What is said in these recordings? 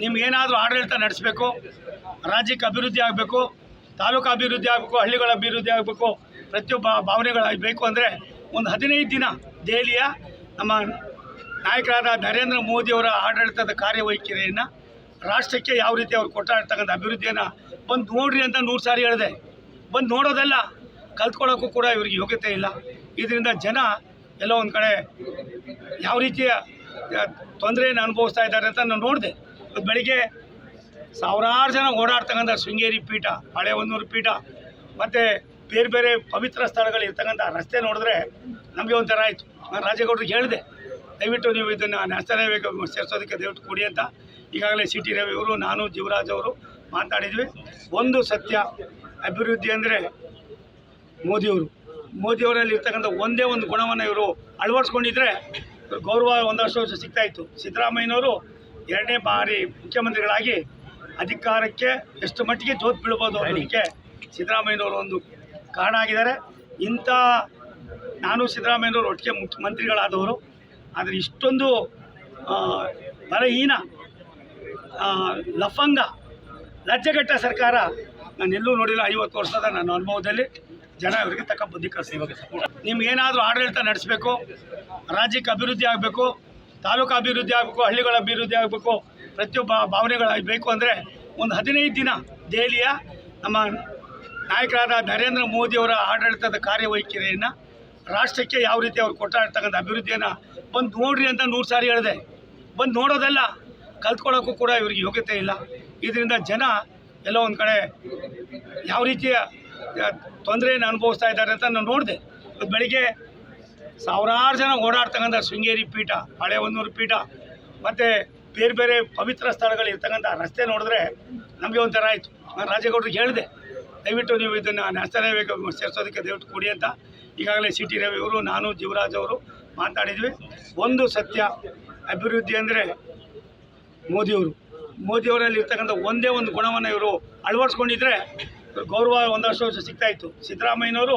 ನಿಮ್ಗೇನಾದರೂ ಆಡಳಿತ ನಡೆಸಬೇಕು, ರಾಜ್ಯಕ್ಕೆ ಅಭಿವೃದ್ಧಿ ಆಗಬೇಕು, ತಾಲೂಕು ಅಭಿವೃದ್ಧಿ ಆಗಬೇಕು, ಹಳ್ಳಿಗಳ ಅಭಿವೃದ್ಧಿ ಆಗಬೇಕು, ಪ್ರತಿಯೊಬ್ಬ ಭಾವನೆಗಳು ಬೇಕು ಅಂದರೆ ಒಂದು ಹದಿನೈದು ದಿನ ದೆಹಲಿಯ ನಮ್ಮ ನಾಯಕರಾದ ನರೇಂದ್ರ ಮೋದಿಯವರ ಆಡಳಿತದ ಕಾರ್ಯವೈಖರಿಯನ್ನು ರಾಷ್ಟ್ರಕ್ಕೆ ಯಾವ ರೀತಿ ಅವ್ರು ಕೊಟ್ಟಾಡ್ತಕ್ಕಂಥ ಅಭಿವೃದ್ಧಿಯನ್ನು ಬಂದು ನೋಡ್ರಿ ಅಂತ ನೂರು ಸಾರಿ ಹೇಳಿದೆ. ಬಂದು ನೋಡೋದಲ್ಲ ಕಲ್ತ್ಕೊಳ್ಳೋಕ್ಕೂ ಕೂಡ ಇವ್ರಿಗೆ ಯೋಗ್ಯತೆ ಇಲ್ಲ. ಇದರಿಂದ ಜನ ಎಲ್ಲೋ ಒಂದು ಕಡೆ ಯಾವ ರೀತಿಯ ತೊಂದರೆಯನ್ನು ಅನುಭವಿಸ್ತಾ ಇದ್ದಾರೆ ಅಂತ ನಾನು ನೋಡಿದೆ. ಬೆಳಿಗ್ಗೆ ಸಾವಿರಾರು ಜನ ಓಡಾಡ್ತಕ್ಕಂಥ ಶೃಂಗೇರಿ ಪೀಠ ಹಳೆ ಹೊನ್ನೂರು ಪೀಠ, ಮತ್ತು ಬೇರೆ ಬೇರೆ ಪವಿತ್ರ ಸ್ಥಳಗಳು ಇರ್ತಕ್ಕಂಥ ರಸ್ತೆ ನೋಡಿದ್ರೆ ನಮಗೆ ಒಂಥರ ಆಯಿತು. ನಾನು ರಾಜೇಗೌಡರಿಗೆ ಹೇಳಿದೆ, ದಯವಿಟ್ಟು ನೀವು ಇದನ್ನು ನ್ಯಾಷನಲ್ ಸೇರಿಸೋದಕ್ಕೆ ದಯವಿಟ್ಟು ಕೊಡಿ ಅಂತ. ಈಗಾಗಲೇ ಸಿ ಟಿ ರವಿ ಅವರು, ನಾನು ಜೀವರಾಜ್ ಅವರು ಮಾತಾಡಿದ್ವಿ. ಒಂದು ಸತ್ಯ, ಅಭಿವೃದ್ಧಿ ಅಂದರೆ ಮೋದಿಯವರು ಮೋದಿಯವರಲ್ಲಿ ಇರ್ತಕ್ಕಂಥ ಒಂದೇ ಒಂದು ಗುಣವನ್ನು ಇವರು ಅಳವಡಿಸ್ಕೊಂಡಿದ್ರೆ ಗೌರವ ಒಂದಷ್ಟು ವರ್ಷ ಸಿಗ್ತಾಯಿತ್ತು ಸಿದ್ದರಾಮಯ್ಯನವರು ಎರಡನೇ ಬಾರಿ ಮುಖ್ಯಮಂತ್ರಿಗಳಾಗಿ ಅಧಿಕಾರಕ್ಕೆ ಎಷ್ಟು ಮಟ್ಟಿಗೆ ಜೋತ್ ಬೀಳ್ಬೋದು ಅನ್ನೋದಕ್ಕೆ ಸಿದ್ದರಾಮಯ್ಯನವರು ಒಂದು ಕಾರಣ ಆಗಿದ್ದಾರೆ. ಇಂಥ ನಾನು ಸಿದ್ದರಾಮಯ್ಯನವರು ಒಟ್ಟಿಗೆ ಮುಖ್ಯಮಂತ್ರಿಗಳಾದವರು, ಆದರೆ ಇಷ್ಟೊಂದು ಬಲಹೀನ ಲಫಂಗ, ಲಜ್ಜೆಗಟ್ಟ ಸರ್ಕಾರ ನಾನು ಎಲ್ಲೂ ನೋಡಿಲ್ಲ. ಐವತ್ತು ವರ್ಷದ ನನ್ನ ಅನುಭವದಲ್ಲಿ ಜನ ಇವರಿಗೆ ತಕ್ಕ ಬುದ್ಧಿ ಕಲಿಸಿ. ಇವಾಗ ನಿಮ್ಗೇನಾದರೂ ಆಡಳಿತ ನಡೆಸಬೇಕು, ರಾಜ್ಯಕ್ಕೆ ಅಭಿವೃದ್ಧಿ ಆಗಬೇಕು ತಾಲೂಕು ಅಭಿವೃದ್ಧಿ ಆಗಬೇಕು, ಹಳ್ಳಿಗಳ ಅಭಿವೃದ್ಧಿ ಆಗಬೇಕು, ಪ್ರತಿಯೊಬ್ಬ ಭಾವನೆಗಳು ಬೇಕು ಅಂದರೆ ಒಂದು ಹದಿನೈದು ದಿನ ದೆಹಲಿಯ ನಮ್ಮ ನಾಯಕರಾದ ನರೇಂದ್ರ ಮೋದಿಯವರ ಆಡಳಿತದ ಕಾರ್ಯವೈಖರಿಯನ್ನು ರಾಷ್ಟ್ರಕ್ಕೆ ಯಾವ ರೀತಿ ಅವ್ರು ಕೊಟ್ಟಾಡ್ತಕ್ಕಂಥ ಅಭಿವೃದ್ಧಿಯನ್ನು ಬಂದು ನೋಡ್ರಿ ಅಂತ ನೂರು ಸಾರಿ ಹೇಳಿದೆ. ಬಂದು ನೋಡೋದಲ್ಲ ಕಲ್ತ್ಕೊಳ್ಳೋಕ್ಕೂ ಕೂಡ ಇವ್ರಿಗೆ ಯೋಗ್ಯತೆ ಇಲ್ಲ. ಇದರಿಂದ ಜನ ಎಲ್ಲ ಒಂದು ಕಡೆ ಯಾವ ರೀತಿಯ ತೊಂದರೆಯನ್ನು ಅನುಭವಿಸ್ತಾ ಇದ್ದಾರೆ ಅಂತ ನಾನು ನೋಡಿದೆ. ಬೆಳಿಗ್ಗೆ ಸಾವಿರಾರು ಜನ ಓಡಾಡ್ತಕ್ಕಂಥ ಶೃಂಗೇರಿ ಪೀಠ ಹಳೆ ಹೊನ್ನೂರು ಪೀಠ, ಮತ್ತು ಬೇರೆ ಬೇರೆ ಪವಿತ್ರ ಸ್ಥಳಗಳು ಇರ್ತಕ್ಕಂಥ ರಸ್ತೆ ನೋಡಿದ್ರೆ ನಮಗೆ ಒಂಥರ ಆಯಿತು. ನಾನು ರಾಜೇಗೌಡರಿಗೆ ಹೇಳಿದೆ, ದಯವಿಟ್ಟು ನೀವು ಇದನ್ನು ನ್ಯಾಷನಲ್ ಹೈವೇಗೆ ಸೇರಿಸೋದಕ್ಕೆ ದಯವಿಟ್ಟು ಕೊಡಿ ಅಂತ. ಈಗಾಗಲೇ ಸಿ ಟಿ ರವಿ ಅವರು, ನಾನು ಜೀವರಾಜ್ ಅವರು ಮಾತಾಡಿದ್ವಿ ಒಂದು ಸತ್ಯ, ಅಭಿವೃದ್ಧಿ ಅಂದರೆ ಮೋದಿಯವರು ಮೋದಿಯವರಲ್ಲಿ ಇರ್ತಕ್ಕಂಥ ಒಂದೇ ಒಂದು ಗುಣವನ್ನು ಇವರು ಅಳವಡಿಸ್ಕೊಂಡಿದ್ರೆ ಗೌರವ ಒಂದಷ್ಟು ವರ್ಷ ಸಿಗ್ತಾಯಿತ್ತು ಸಿದ್ದರಾಮಯ್ಯನವರು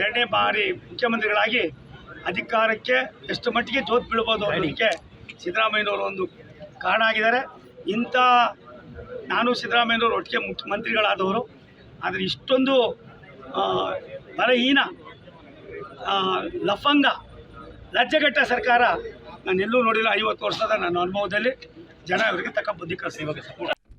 ಎರಡನೇ ಬಾರಿ ಮುಖ್ಯಮಂತ್ರಿಗಳಾಗಿ ಅಧಿಕಾರಕ್ಕೆ ಎಷ್ಟು ಮಟ್ಟಿಗೆ ಜೋತ್ ಬೀಳ್ಬೋದು ಅನ್ನೋದಕ್ಕೆ ಸಿದ್ದರಾಮಯ್ಯನವರು ಒಂದು ಕಾರಣ ಆಗಿದ್ದಾರೆ. ಇಂಥ ನಾನು ಸಿದ್ದರಾಮಯ್ಯನವರು ಒಟ್ಟಿಗೆ ಮುಖ್ಯಮಂತ್ರಿಗಳಾದವರು ಆದರೆ ಇಷ್ಟೊಂದು ಬಲಹೀನ ಲಫಂಗ ಲಜ್ಜೆಗಟ್ಟ ಸರ್ಕಾರ ನಾನು ಎಲ್ಲೂ ನೋಡಿಲ್ಲ ಐವತ್ತು ವರ್ಷದ ನನ್ನ ಅನುಭವದಲ್ಲಿ ಜನ ಇವರಿಗೆ ತಕ್ಕ ಬುದ್ಧಿ ಕಳಿಸಿ ಇವಾಗ